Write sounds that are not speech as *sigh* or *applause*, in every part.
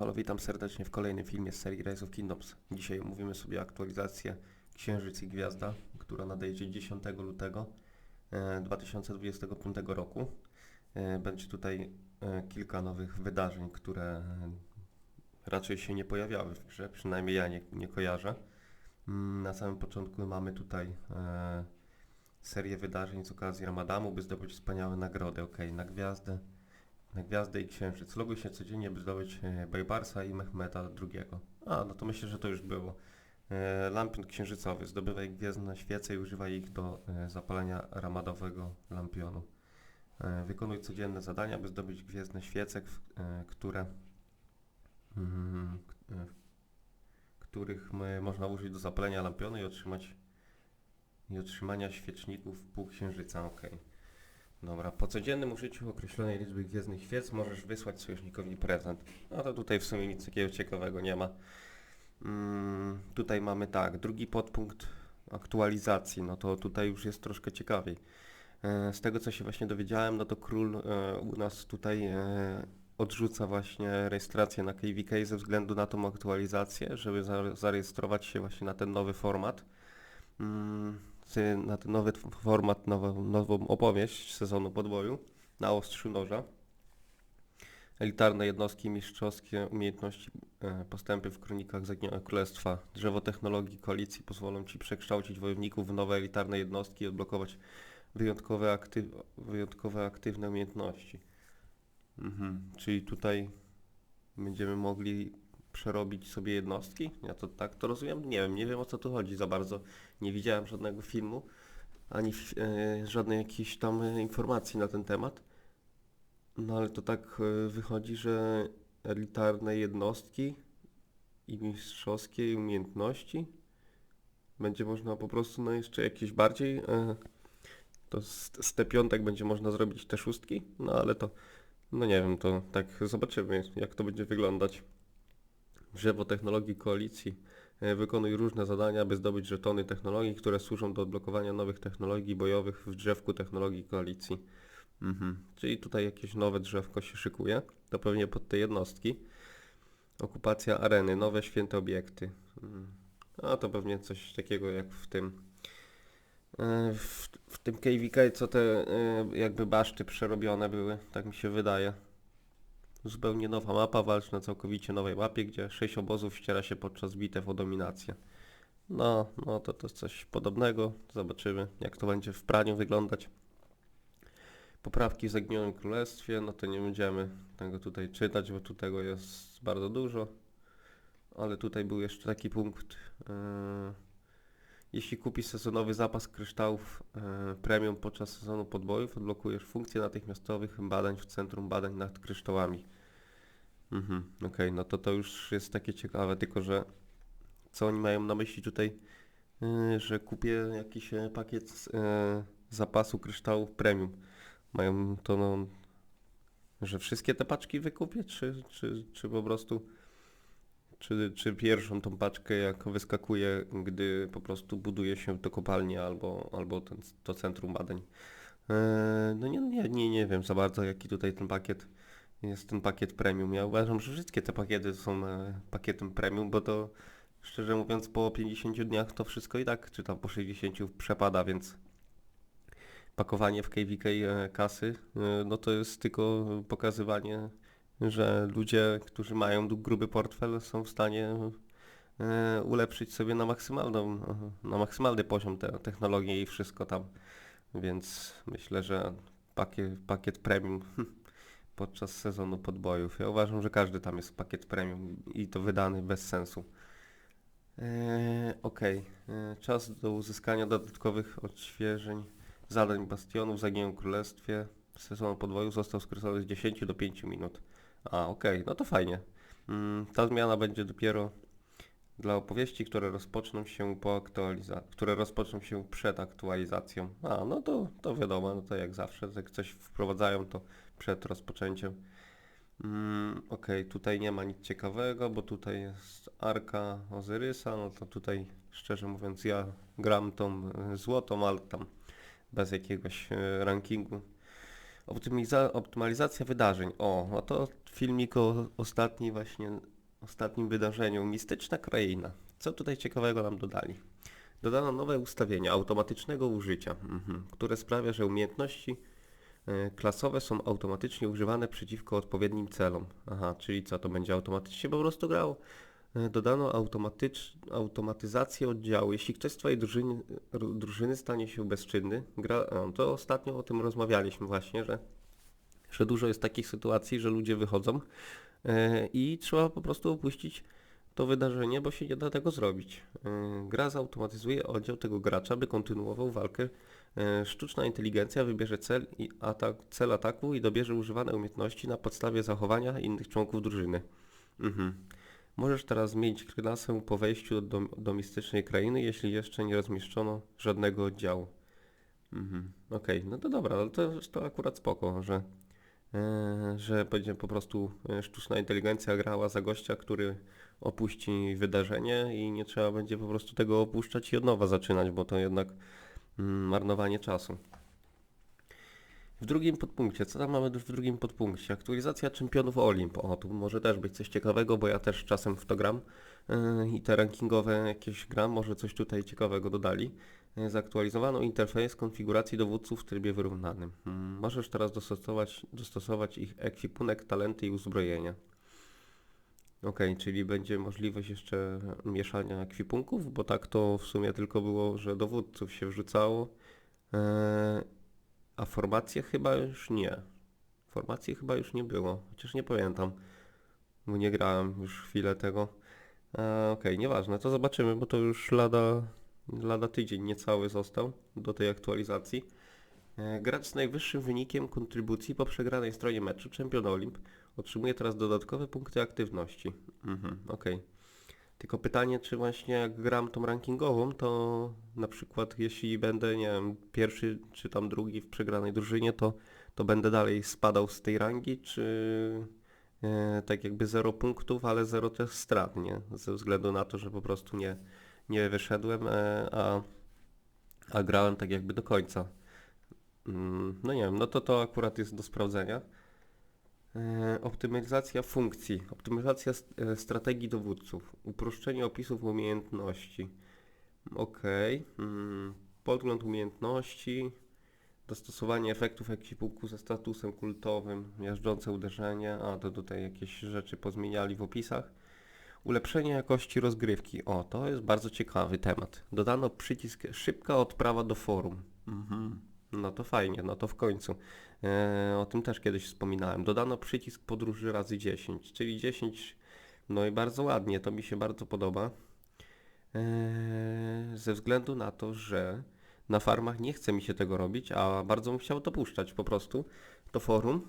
Halo, witam serdecznie w kolejnym filmie z serii Rise of Kingdoms. Dzisiaj omówimy sobie aktualizację Księżyc i Gwiazda, która nadejdzie 10 lutego e, 2025 roku. E, Będzie tutaj e, kilka nowych wydarzeń, które e, raczej się nie pojawiały w grze, przynajmniej ja nie, nie kojarzę. Mm, Na samym początku mamy tutaj e, serię wydarzeń z okazji Ramadanu, by zdobyć wspaniałe nagrody. Ok, na gwiazdę na Gwiazdę i Księżyc. Loguj się codziennie, by zdobyć e, Bejbarsa i Mehmeta II. A, no to myślę, że to już było. E, Lampion księżycowy. Zdobywaj gwiezdne świece i używaj ich do e, zapalenia ramadowego lampionu. Wykonuj codzienne zadania, by zdobyć gwiezdne świece, które, mm, których można użyć do zapalenia lampionu i otrzymać i otrzymania świeczników półksiężyca. Okej. Dobra, po codziennym użyciu określonej liczby gwiezdnych świec możesz wysłać sojusznikowi prezent. No to tutaj w sumie nic takiego ciekawego nie ma. Mm, tutaj mamy tak, drugi podpunkt aktualizacji, no to tutaj już jest troszkę ciekawiej. E, z tego co się właśnie dowiedziałem, no to król e, u nas tutaj e, odrzuca właśnie rejestrację na KVK ze względu na tą aktualizację, żeby za, zarejestrować się właśnie na ten nowy format. Mm, na ten nowy format, nową, nową opowieść sezonu podboju na ostrzu noża. Elitarne jednostki mistrzowskie umiejętności, e, postępy w kronikach Zaginionego Królestwa. Drzewo technologii koalicji pozwolą Ci przekształcić wojowników w nowe elitarne jednostki i odblokować wyjątkowe, aktyw, wyjątkowe aktywne umiejętności. Mhm. Czyli tutaj będziemy mogli przerobić sobie jednostki? Ja to tak to rozumiem? Nie wiem, nie wiem o co tu chodzi za bardzo. Nie widziałem żadnego filmu, ani e, żadnej jakiejś tam e, informacji na ten temat. No ale to tak e, wychodzi, że elitarne jednostki i mistrzowskie umiejętności będzie można po prostu no jeszcze jakieś bardziej to z, z te piątek będzie można zrobić te szóstki, no ale to no nie wiem, to tak zobaczymy jak to będzie wyglądać. Drzewo technologii koalicji. E, Wykonuj różne zadania, by zdobyć żetony technologii, które służą do odblokowania nowych technologii bojowych w drzewku technologii koalicji. Mhm. Czyli tutaj jakieś nowe drzewko się szykuje. To pewnie pod te jednostki. Okupacja areny, nowe święte obiekty. Mm. A to pewnie coś takiego jak w tym. e, W, w tym KVK, co te e, jakby baszty przerobione były, tak mi się wydaje. Zupełnie nowa mapa, walcz na całkowicie nowej mapie, gdzie sześć obozów ściera się podczas bitew o dominację. No, no to to jest coś podobnego. Zobaczymy, jak to będzie w praniu wyglądać. Poprawki w Zaginionym Królestwie, no to nie będziemy tego tutaj czytać, bo tu tego jest bardzo dużo. Ale tutaj był jeszcze taki punkt. Yy, jeśli kupisz sezonowy zapas kryształów yy, premium podczas sezonu podbojów, odblokujesz funkcję natychmiastowych badań w Centrum Badań nad Kryształami. Mhm, okej, no to to już jest takie ciekawe, tylko że co oni mają na myśli tutaj, yy, że kupię jakiś e, pakiet e, zapasu kryształów premium. Mają to, no, że wszystkie te paczki wykupię, czy, czy, czy po prostu, czy, czy pierwszą tą paczkę jak wyskakuje, gdy po prostu buduje się to kopalnie albo, albo ten, to centrum badań. E, no nie, nie, nie, nie wiem za bardzo jaki tutaj ten pakiet jest ten pakiet premium. Ja uważam, że wszystkie te pakiety są e, pakietem premium, bo to szczerze mówiąc po 50 dniach to wszystko i tak, czy tam po 60 przepada, więc pakowanie w KVK e, kasy, no to jest tylko pokazywanie, że ludzie, którzy mają gruby portfel są w stanie e, ulepszyć sobie na maksymalną, na maksymalny poziom te technologii i wszystko tam. Więc myślę, że pakiet, pakiet premium *laughs* podczas sezonu podbojów. Ja uważam, że każdy tam jest pakiet premium i to wydany bez sensu. Eee, Okej, Eee, czas do uzyskania dodatkowych odświeżeń zadań bastionów w Zaginionym Królestwie sezonu podboju został skrócony z 10 do 5 minut. A, okej, no to fajnie. Mm, ta zmiana będzie dopiero dla opowieści, które rozpoczną się po aktualizacji, które rozpoczną się przed aktualizacją. A, no to, to wiadomo, no to jak zawsze, jak coś wprowadzają, to przed rozpoczęciem. Mm, Okej, tutaj nie ma nic ciekawego, bo tutaj jest Arka Ozyrysa, no to tutaj szczerze mówiąc ja gram tą e, złotą, ale tam bez jakiegoś e, rankingu. Optymiza- optymalizacja wydarzeń. O, no to filmik o ostatniej właśnie, ostatnim wydarzeniu. Mistyczna kraina. Co tutaj ciekawego nam dodali? Dodano nowe ustawienia automatycznego użycia, mhm, które sprawia, że umiejętności e, klasowe są automatycznie używane przeciwko odpowiednim celom. Aha, czyli co, to będzie automatycznie po prostu grało? E, Dodano automatycz, automatyzację oddziału. Jeśli ktoś z Twojej drużyny, ru- drużyny stanie się bezczynny, gra, to ostatnio o tym rozmawialiśmy właśnie, że, że dużo jest takich sytuacji, że ludzie wychodzą e, i trzeba po prostu opuścić to wydarzenie, bo się nie da tego zrobić. E, gra zautomatyzuje oddział tego gracza, by kontynuował walkę. Sztuczna inteligencja wybierze cel, i atak, cel ataku i dobierze używane umiejętności na podstawie zachowania innych członków drużyny. Mhm. Możesz teraz zmienić klasę po wejściu do, do mistycznej krainy, jeśli jeszcze nie rozmieszczono żadnego oddziału. Mhm. Okej, no to dobra, ale to, to akurat spoko, że, e, że będzie po prostu e, sztuczna inteligencja grała za gościa, który opuści wydarzenie i nie trzeba będzie po prostu tego opuszczać i od nowa zaczynać, bo to jednak mm, marnowanie czasu. W drugim podpunkcie, co tam mamy w drugim podpunkcie? Aktualizacja czempionów Olimp. O, tu może też być coś ciekawego, bo ja też czasem w to gram yy, i te rankingowe jakieś gram, może coś tutaj ciekawego dodali. Yy, Zaktualizowano interfejs konfiguracji dowódców w trybie wyrównanym. Mm, Możesz teraz dostosować, dostosować ich ekwipunek, talenty i uzbrojenia. Ok, czyli będzie możliwość jeszcze mieszania ekwipunków, bo tak to w sumie tylko było, że dowódców się wrzucało. Yy, a formacje chyba już nie. Formacji chyba już nie było, chociaż nie pamiętam, bo nie grałem już chwilę tego. Okej, nieważne, to zobaczymy, bo to już lada, lada tydzień niecały został do tej aktualizacji. E, gracz z najwyższym wynikiem kontrybucji po przegranej stronie meczu, Champion Olimp, otrzymuje teraz dodatkowe punkty aktywności. Mhm, okej. Tylko pytanie, czy właśnie jak gram tą rankingową, to na przykład jeśli będę, nie wiem, pierwszy czy tam drugi w przegranej drużynie, to, to będę dalej spadał z tej rangi, czy e, tak jakby 0 punktów, ale 0 też strat, nie? Ze względu na to, że po prostu nie, nie wyszedłem, e, a, a grałem tak jakby do końca. Mm, No nie wiem, no to to akurat jest do sprawdzenia. E, Optymalizacja funkcji, optymalizacja e, strategii dowódców, uproszczenie opisów umiejętności. Ok. Mm, podgląd umiejętności, dostosowanie efektów ekwipunku ze statusem kultowym, miażdżące uderzenie, a to tutaj jakieś rzeczy pozmieniali w opisach. Ulepszenie jakości rozgrywki. O, to jest bardzo ciekawy temat. Dodano przycisk szybka odprawa do forum. Mhm. No to fajnie, no to w końcu. E, o tym też kiedyś wspominałem. Dodano przycisk podróży razy 10, czyli 10, no i bardzo ładnie, to mi się bardzo podoba. E, ze względu na to, że na farmach nie chce mi się tego robić, a bardzo bym chciał to puszczać po prostu, to forum.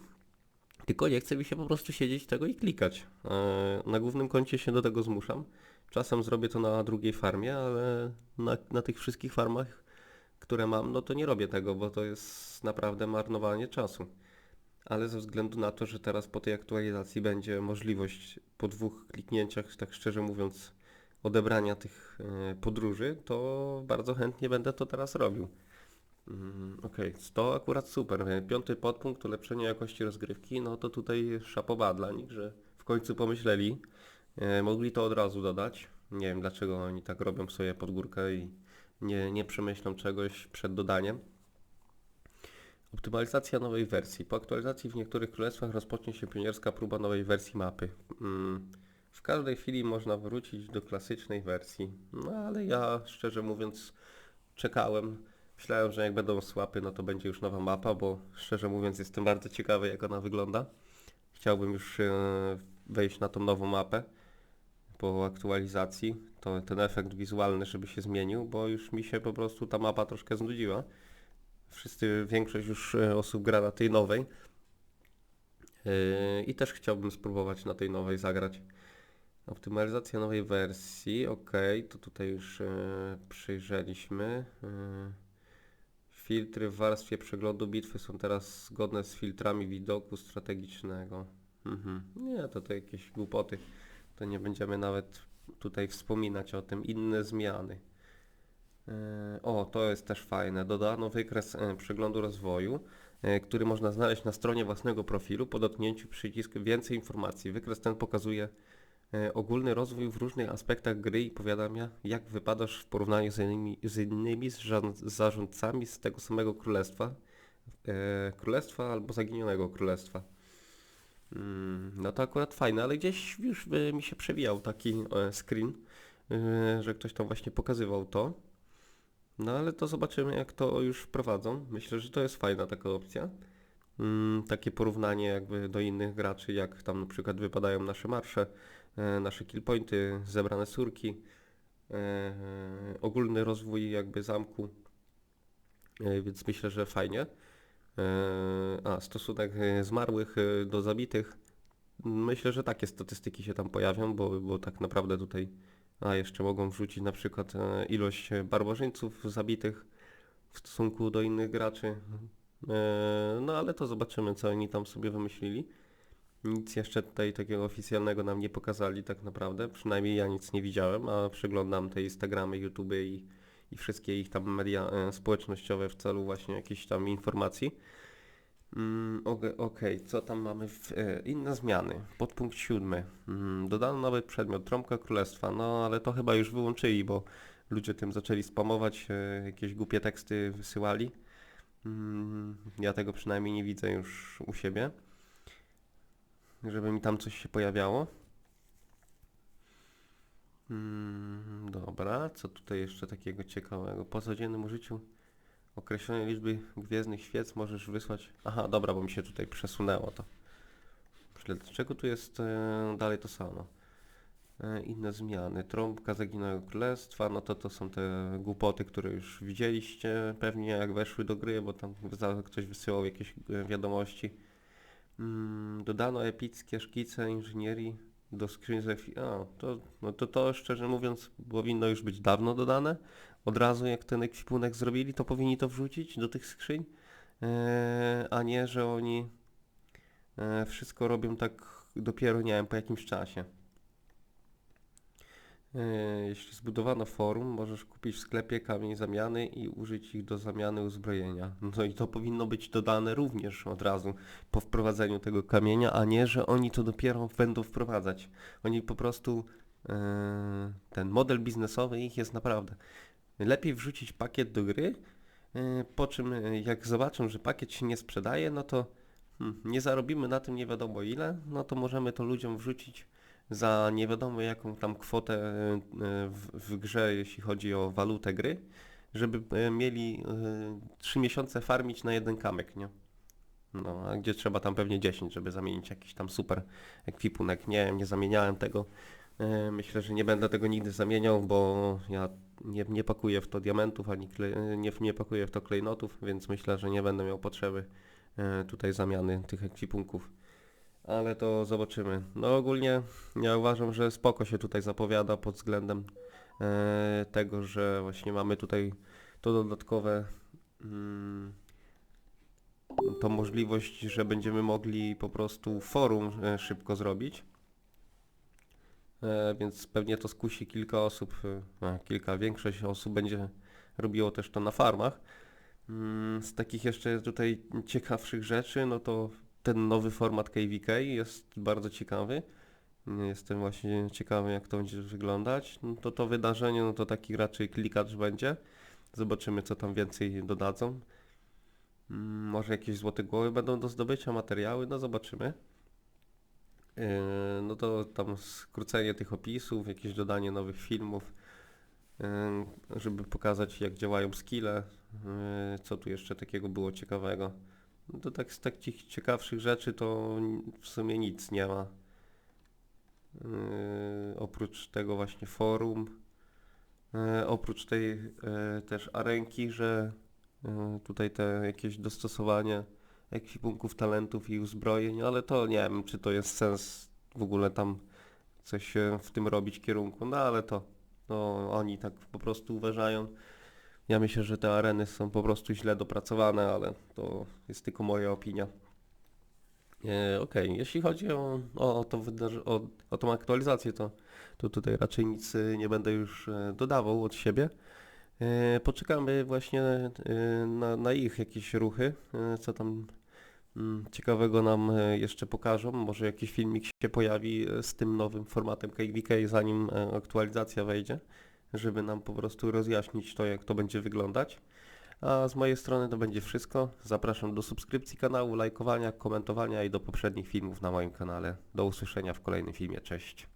Tylko nie chce mi się po prostu siedzieć tego i klikać. E, na głównym koncie się do tego zmuszam. Czasem zrobię to na drugiej farmie, ale na, na tych wszystkich farmach które mam, no to nie robię tego, bo to jest naprawdę marnowanie czasu. Ale ze względu na to, że teraz po tej aktualizacji będzie możliwość po dwóch kliknięciach, tak szczerze mówiąc, odebrania tych e, podróży, to bardzo chętnie będę to teraz robił. Mm, Okej, to akurat super. E, Piąty podpunkt, ulepszenie jakości rozgrywki, no to tutaj szapoba dla nich, że w końcu pomyśleli. E, mogli to od razu dodać. Nie wiem dlaczego oni tak robią sobie pod górkę i nie, nie przemyślą czegoś przed dodaniem. Optymalizacja nowej wersji. Po aktualizacji w niektórych królestwach rozpocznie się pionierska próba nowej wersji mapy. Mm, w każdej chwili można wrócić do klasycznej wersji. No ale ja szczerze mówiąc czekałem. Myślałem, że jak będą słapy, no to będzie już nowa mapa, bo szczerze mówiąc jestem bardzo ciekawy jak ona wygląda. Chciałbym już e, wejść na tą nową mapę po aktualizacji, to ten efekt wizualny, żeby się zmienił, bo już mi się po prostu ta mapa troszkę znudziła. Wszyscy, większość już e, osób gra na tej nowej. Yy, I też chciałbym spróbować na tej nowej zagrać. Optymalizacja nowej wersji, ok, to tutaj już e, przejrzeliśmy. E, filtry w warstwie przeglądu bitwy są teraz zgodne z filtrami widoku strategicznego. Mhm. Nie, to to jakieś głupoty. To nie będziemy nawet tutaj wspominać o tym. Inne zmiany. E, O, to jest też fajne. Dodano wykres e, przeglądu rozwoju. e, który można znaleźć na stronie własnego profilu po dotknięciu przycisku więcej informacji. Wykres ten pokazuje ogólny rozwój w różnych aspektach gry i powiadamia, jak wypadasz w porównaniu z innymi, z innymi zarządcami z tego samego królestwa, królestwa albo zaginionego królestwa. Mm, No to akurat fajne, ale gdzieś już by mi się przewijał taki e, screen, e, że ktoś tam właśnie pokazywał to. No ale to zobaczymy jak to już wprowadzą. Myślę, że to jest fajna taka opcja. Mm, Takie porównanie jakby do innych graczy, jak tam na przykład wypadają nasze marsze, e, nasze killpointy, zebrane surki, e, ogólny rozwój jakby zamku, więc myślę, że fajnie. E, A, stosunek e, zmarłych e, do zabitych. Myślę, że takie statystyki się tam pojawią, bo, bo tak naprawdę tutaj, a jeszcze mogą wrzucić na przykład ilość barbarzyńców zabitych w stosunku do innych graczy. No ale to zobaczymy, co oni tam sobie wymyślili. Nic jeszcze tutaj takiego oficjalnego nam nie pokazali tak naprawdę, przynajmniej ja nic nie widziałem, a przeglądam te Instagramy, YouTube i, i wszystkie ich tam media e, społecznościowe w celu właśnie jakichś tam informacji. Mm, Okej, co tam mamy? W, e, inne zmiany. Podpunkt siódmy. Mm, dodano nowy przedmiot, trąbka królestwa. No ale to chyba już wyłączyli, bo ludzie tym zaczęli spamować, e, jakieś głupie teksty wysyłali. Mm, ja tego przynajmniej nie widzę już u siebie. Żeby mi tam coś się pojawiało. Dobra, co tutaj jeszcze takiego ciekawego? Po codziennym użyciu określonej liczby gwiezdnych świec możesz wysłać... Aha, dobra, bo mi się tutaj przesunęło to. Dlaczego tu jest e, dalej to samo? E, inne zmiany. Trąbka zaginionego królestwa, no to to są te głupoty, które już widzieliście pewnie jak weszły do gry, bo tam ktoś wysyłał jakieś e, wiadomości. Mm, dodano epickie szkice inżynierii do fi- A, to, no to to szczerze mówiąc powinno już być dawno dodane. Od razu jak ten ekwipunek zrobili, to powinni to wrzucić do tych skrzyń, e, a nie, że oni e, wszystko robią tak dopiero, nie wiem, po jakimś czasie. E, Jeśli zbudowano forum, możesz kupić w sklepie kamień zamiany i użyć ich do zamiany uzbrojenia. No i to powinno być dodane również od razu po wprowadzeniu tego kamienia, a nie, że oni to dopiero będą wprowadzać. Oni po prostu e, ten model biznesowy ich jest naprawdę. Lepiej wrzucić pakiet do gry, e, po czym jak zobaczą, że pakiet się nie sprzedaje, no to hmm, nie zarobimy na tym nie wiadomo ile, no to możemy to ludziom wrzucić za nie wiadomo jaką tam kwotę e, e, w, w grze, jeśli chodzi o walutę gry, żeby e, mieli e, 3 miesiące farmić na jeden kamek, nie? No, a gdzie trzeba tam pewnie 10, żeby zamienić jakiś tam super ekwipunek. Nie nie zamieniałem tego. E, Myślę, że nie będę tego nigdy zamieniał, bo ja nie, nie pakuję w to diamentów, ani nie, nie pakuję w to klejnotów, więc myślę, że nie będę miał potrzeby e, tutaj zamiany tych ekwipunków. Ale to zobaczymy. No ogólnie ja uważam, że spoko się tutaj zapowiada pod względem e, tego, że właśnie mamy tutaj to dodatkowe mm, możliwość, że będziemy mogli po prostu forum e, szybko zrobić. E, więc pewnie to skusi kilka osób, e, kilka, większość osób będzie robiło też to na farmach. Mm, Z takich jeszcze tutaj ciekawszych rzeczy, no to ten nowy format KVK jest bardzo ciekawy. Jestem właśnie ciekawy, jak to będzie wyglądać. No to to wydarzenie, no to taki raczej klikacz będzie. Zobaczymy, co tam więcej dodadzą. Mm, Może jakieś złote głowy będą do zdobycia, materiały, no zobaczymy. Yy, No to tam skrócenie tych opisów, jakieś dodanie nowych filmów, yy, żeby pokazać jak działają skille, yy, co tu jeszcze takiego było ciekawego. No to tak z takich ciekawszych rzeczy to w sumie nic nie ma. Yy, oprócz tego właśnie forum, yy, oprócz tej yy, też arenki, że yy, tutaj te jakieś dostosowanie ekwipunków, talentów i uzbrojeń, ale to nie wiem, czy to jest sens w ogóle tam coś w tym robić kierunku, no ale to no, oni tak po prostu uważają. Ja myślę, że te areny są po prostu źle dopracowane, ale to jest tylko moja opinia. E, Okej, jeśli chodzi o, o, o, to o, o tą aktualizację, to, to tutaj raczej nic e, nie będę już e, dodawał od siebie. Poczekamy właśnie na, na ich jakieś ruchy, co tam mm, ciekawego nam jeszcze pokażą. Może jakiś filmik się pojawi z tym nowym formatem KVK, zanim aktualizacja wejdzie, żeby nam po prostu rozjaśnić to, jak to będzie wyglądać. A z mojej strony to będzie wszystko. Zapraszam do subskrypcji kanału, lajkowania, komentowania i do poprzednich filmów na moim kanale. Do usłyszenia w kolejnym filmie. Cześć.